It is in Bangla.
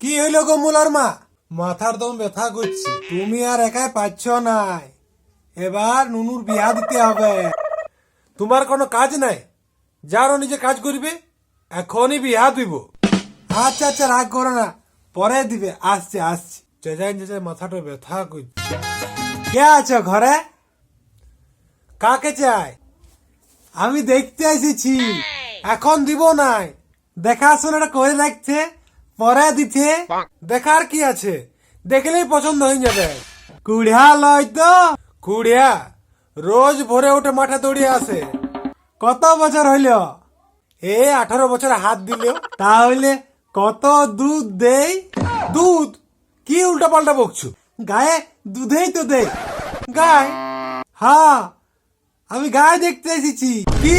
কি হইল গো মুলার মা? মাথার দম ব্যথা করছে। তুমি আর একাই পাচ্ছ নাই। এবার নুনুর বিয়া দিতে হবে। তোমার কোনো কাজ নাই? যারও নিজে কাজ করবে, এখনই বিয়া দিব। আচ্ছা আচ্ছা রাগ করো না। পরে দিবে। আসছে আসছে। চেঁচাই চেঁচাই মাথাটা ব্যথা করছে। কে আছো ঘরে? কাকে চাই? আমি দেখতে এসেছি। এখন দিব নাই। দেখাশোনাটা করে রাখছে পরে দিতে দেখার কি আছে? দেখলেই পছন্দ হয়ে যাবে। কুড়িয়া লয় তো। কুড়িয়া রোজ ভোরে উঠে মাঠে দৌড়িয়ে আসে। কত বছর হইল? এ আঠারো বছর হাত দিল তাহলে কত দুধ দেই? দুধ? কি উল্টা পাল্টা বকছু? গায়ে দুধেই তো দেয় গায়ে? হ্যাঁ আমি গায়ে দেখতে এসেছি। কি?